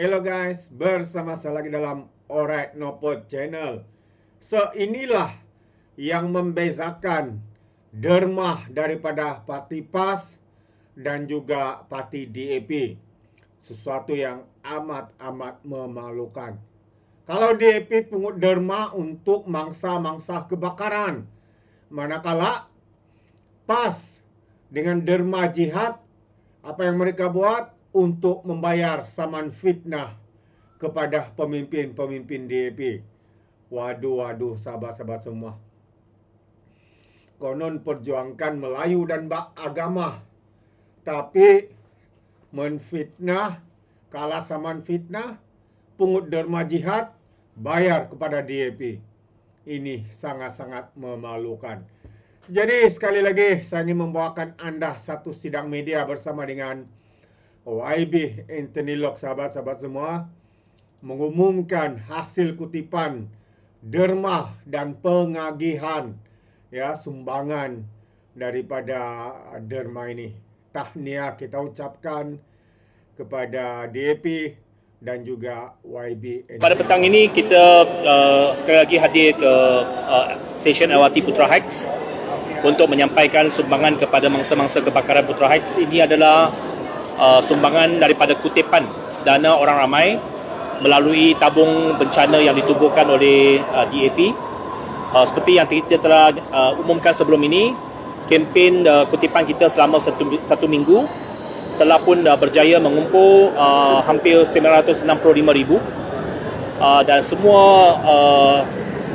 Hello guys, bersama saya lagi dalam Alright Nopod Channel. So inilah yang membezakan dermah daripada parti PAS dan juga parti DAP. Sesuatu yang amat-amat memalukan. Kalau DAP pungut derma untuk mangsa-mangsa kebakaran. Manakala PAS dengan derma jihad apa yang mereka buat untuk membayar saman fitnah kepada pemimpin-pemimpin DAP. Waduh, waduh, sahabat-sahabat semua. Konon perjuangkan Melayu dan bak agama. Tapi menfitnah, kalah saman fitnah, pungut derma jihad, bayar kepada DAP. Ini sangat-sangat memalukan. Jadi sekali lagi saya ingin membawakan anda satu sidang media bersama dengan YB Anthony Locke sahabat-sahabat semua mengumumkan hasil kutipan derma dan pengagihan ya sumbangan daripada derma ini. Tahniah kita ucapkan kepada DAP dan juga YB. Pada petang ini kita uh, sekali lagi hadir ke uh, stesen LRT Putra Heights untuk menyampaikan sumbangan kepada mangsa-mangsa kebakaran Putra Heights. Ini adalah uh, sumbangan daripada kutipan dana orang ramai melalui tabung bencana yang ditubuhkan oleh uh, DAP. Uh, seperti yang kita telah uh, umumkan sebelum ini, kempen uh, kutipan kita selama satu, satu minggu telah pun uh, berjaya mengumpul uh, hampir 965,000 uh, dan semua uh,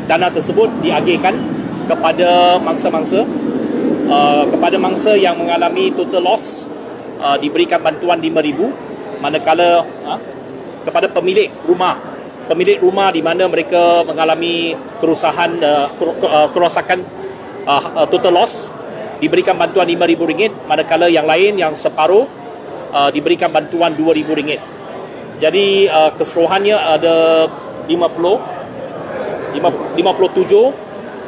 dana tersebut diagihkan kepada mangsa-mangsa uh, kepada mangsa yang mengalami total loss uh, diberikan bantuan 5000 manakala uh, kepada pemilik rumah. Pemilik rumah di mana mereka mengalami kerusahan uh, kerosakan uh, uh, total loss diberikan bantuan RM5,000 manakala yang lain yang separuh uh, diberikan bantuan RM2,000 jadi uh, keseluruhannya ada 50 57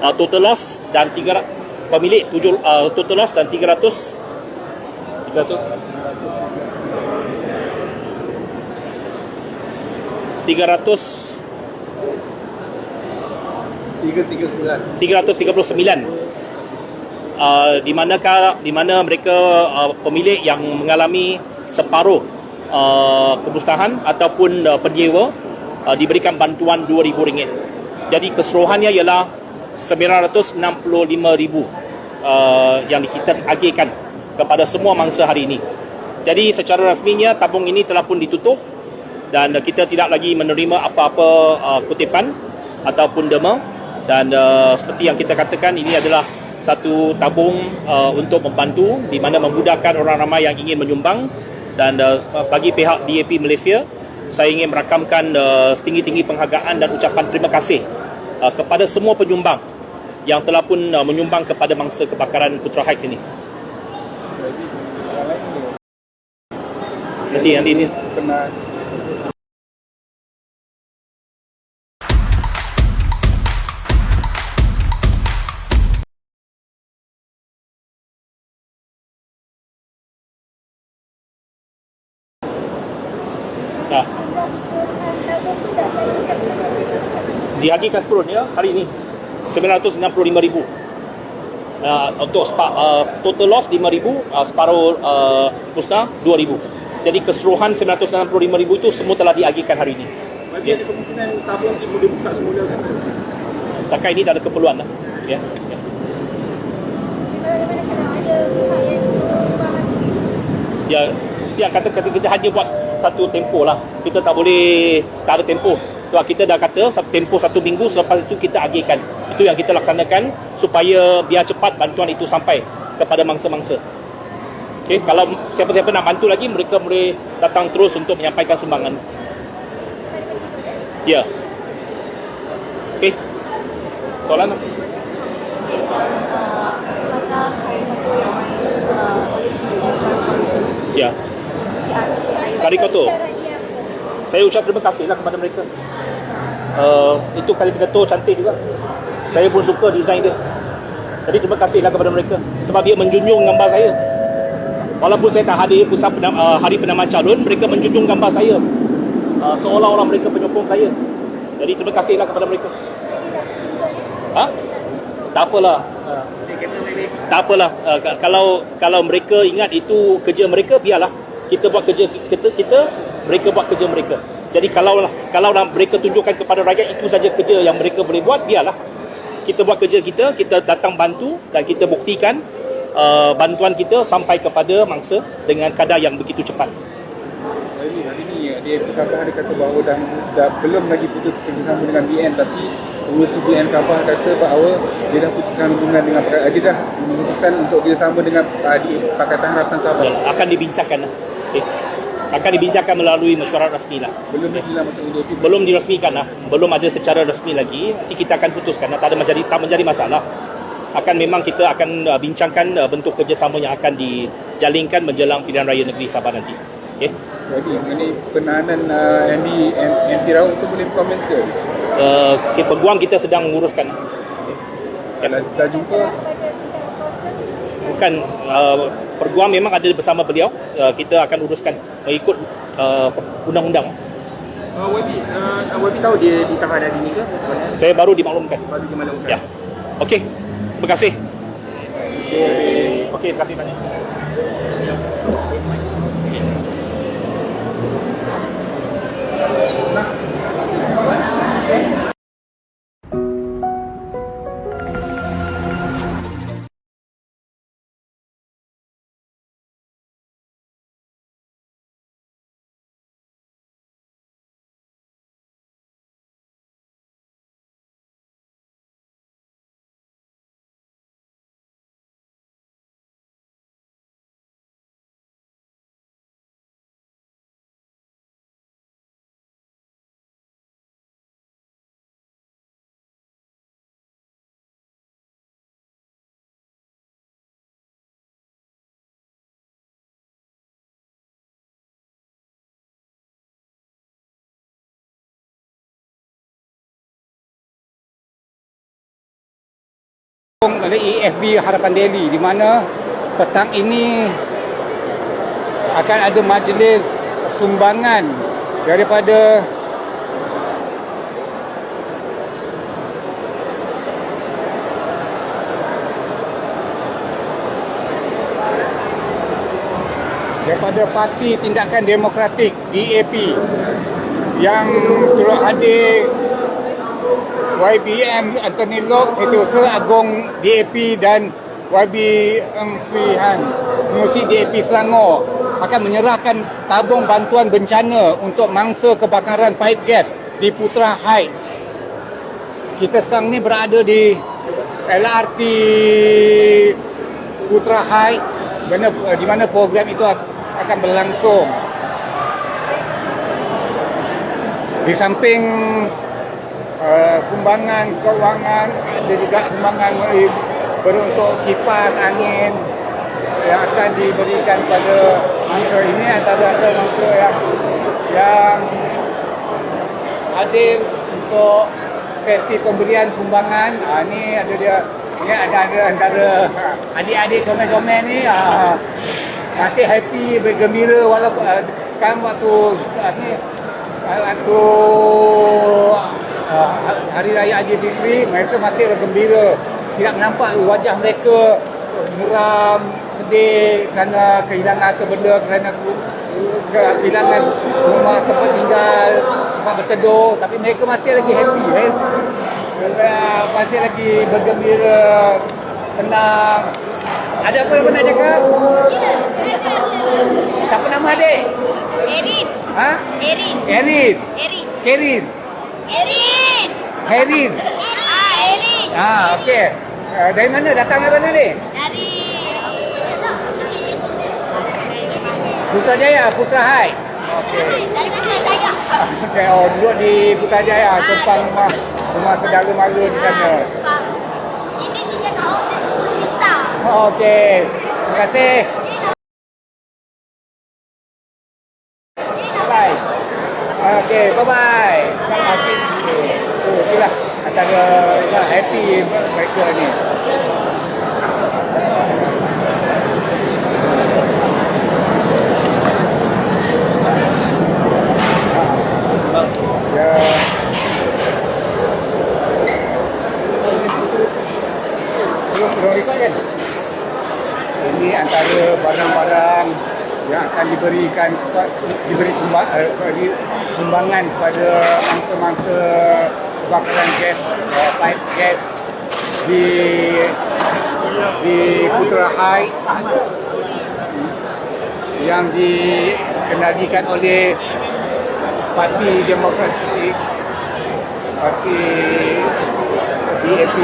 uh, total loss dan 3 pemilik 7 uh, total loss dan 300 300 300 339 339 uh, di manakah di mana mereka uh, pemilik yang mengalami separuh uh, kemusnahan ataupun uh, penyewa uh, diberikan bantuan RM2,000. Jadi keseluruhannya ialah 965,000 uh, yang kita agihkan kepada semua mangsa hari ini. Jadi secara rasminya tabung ini telah pun ditutup dan uh, kita tidak lagi menerima apa-apa uh, kutipan ataupun dema dan uh, seperti yang kita katakan ini adalah satu tabung uh, untuk membantu di mana memudahkan orang ramai yang ingin menyumbang dan uh, bagi pihak DAP Malaysia saya ingin merakamkan uh, setinggi-tinggi penghargaan dan ucapan terima kasih uh, kepada semua penyumbang yang telah pun uh, menyumbang kepada mangsa kebakaran Putra Heights ini. Nanti nanti ini Pernah Dah. Diagihkan seluruhnya hari ini 965,000. Uh, untuk spa, uh, total loss 5,000, uh, separuh uh, musnah 2,000. Jadi keseluruhan 965,000 itu semua telah diagihkan hari ini. Bagi ada kemungkinan tabung itu boleh buka semula kan? Setakat ini tak ada keperluan lah. Ya. ya. Ya, itu yang kata kata kita hanya buat satu tempoh lah. Kita tak boleh tak ada tempoh. Sebab kita dah kata satu tempoh satu minggu selepas itu kita agihkan. Itu yang kita laksanakan supaya biar cepat bantuan itu sampai kepada mangsa-mangsa. Okay, kalau siapa-siapa nak bantu lagi, mereka boleh datang terus untuk menyampaikan sumbangan. Ya. Okay. Soalan apa? Ya. Kari kotor. Saya ucap terima kasihlah kepada mereka. Uh, itu kali ketua cantik juga. Saya pun suka design dia. Jadi terima kasihlah kepada mereka sebab dia menjunjung gambar saya. Walaupun saya tak hadir pusat penam, uh, hari penamaan calon, mereka menjunjung gambar saya. uh, seolah-olah mereka penyokong saya. Jadi terima kasihlah kepada mereka. Ha? Tak apalah. Uh, tak apalah. Uh, ka- kalau kalau mereka ingat itu kerja mereka, biarlah. Kita buat kerja kita, kita mereka buat kerja mereka. Jadi kalau kalau mereka tunjukkan kepada rakyat itu saja kerja yang mereka boleh buat, biarlah. Kita buat kerja kita, kita datang bantu dan kita buktikan uh, bantuan kita sampai kepada mangsa dengan kadar yang begitu cepat. Hari, hari ni dia Sabah dia kata bahawa dah, dah belum lagi putus kerjasama dengan BN tapi pengurusi BN Sabah kata bahawa dia dah putuskan hubungan dengan eh, dia dah memutuskan untuk kerjasama dengan uh, di Pakatan Harapan Sabah. Dan akan dibincangkan lah. Okay. Akan dibincangkan melalui mesyuarat rasmi lah. Belum lah. Belum dirasmikan lah. Belum ada secara rasmi lagi. Nanti kita akan putuskan lah. Tak ada menjadi, tak menjadi masalah. Akan memang kita akan uh, bincangkan uh, bentuk kerjasama yang akan dijalinkan menjelang pilihan raya negeri Sabah nanti. Okay. Jadi mengenai penahanan uh, Andy Andy Raut tu boleh komen ke? Uh, okay, peguam kita sedang menguruskan. Dah, dah jumpa Bukan uh, perguam memang ada bersama beliau. Uh, kita akan uruskan mengikut uh, undang-undang. Uh, Wabi, uh, Wabi tahu dia ditahan hari ni ke? Saya baru dimaklumkan. baru dimaklumkan. Ya. Okey. Terima kasih. Okey, terima kasih banyak. Oleh EFB Harapan Daily di mana petang ini akan ada majlis sumbangan daripada daripada Parti Tindakan Demokratik DAP yang turut hadir YBM Anthony Lok, Setiausaha Agong DAP dan YB Eng Swi Han, pengurusi DAP Selangor akan menyerahkan tabung bantuan bencana untuk mangsa kebakaran paip gas di Putra Heights. Kita sekarang ni berada di LRT Putra Heights mana, di mana program itu akan berlangsung. Di samping uh, sumbangan kewangan ada juga sumbangan eh, beruntuk kipas angin yang akan diberikan pada mangsa ini antara antara mangsa yang yang hadir untuk sesi pemberian sumbangan. Ha, ni ada dia ni ada ada antara adik-adik comel-comel ni ha, masih happy bergembira walaupun uh, sekarang waktu ni waktu uh, hari raya Haji mereka masih bergembira tidak nampak wajah mereka muram sedih kerana kehilangan harta benda kerana ke- kehilangan rumah tempat tinggal tempat berteduh. Tapi mereka masih lagi happy eh? Masih lagi bergembira tenang. Ada apa yang nak cakap? Siapa nama adik? Erin, Ha? Erin, Erin. Erin, Kerin Erin. Herin Ah, Erin. Ah, okey. Uh, dari mana? Datang dari mana ni? Dari Putrajaya, Putra Hai. Okey. dari mana saya? Okey, oh, duduk di Putrajaya, tempat rumah rumah saudara mara di sana. Pak, Ini tinggal kat 10 bintang. Okey. Terima kasih. antara ya, happy mereka ni. Ya. Ini antara barang-barang yang akan diberikan diberi eh, sumbangan kepada mangsa-mangsa kebakaran gas uh, pipe gas di di Putra High yang dikendalikan oleh Parti Demokratik Parti DAP